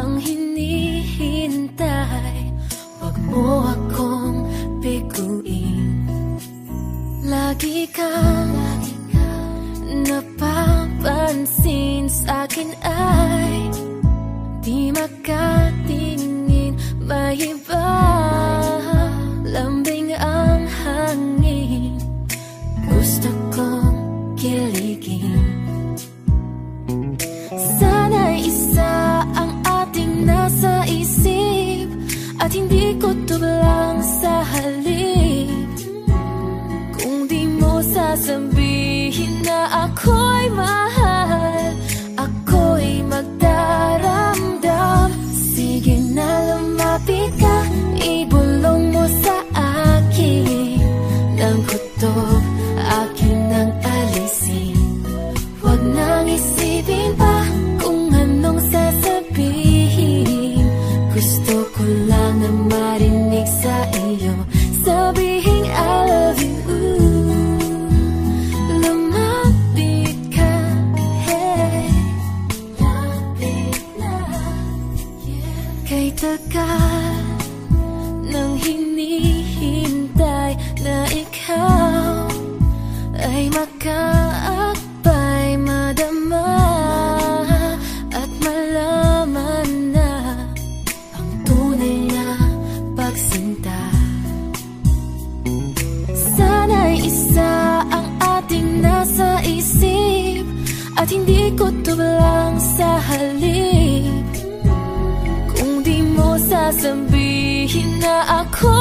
ang hinihintay. Huwag mo akong Lagi kang napapansin sa akin ay Di makatingin, may iba Lambing ang hangin. Gusto kong kiligin. Sana isa ang ating nasa isip At hindi ko lang sasabihin na At hindi ko lang sa halip. Kung di mo sasabihin na mahal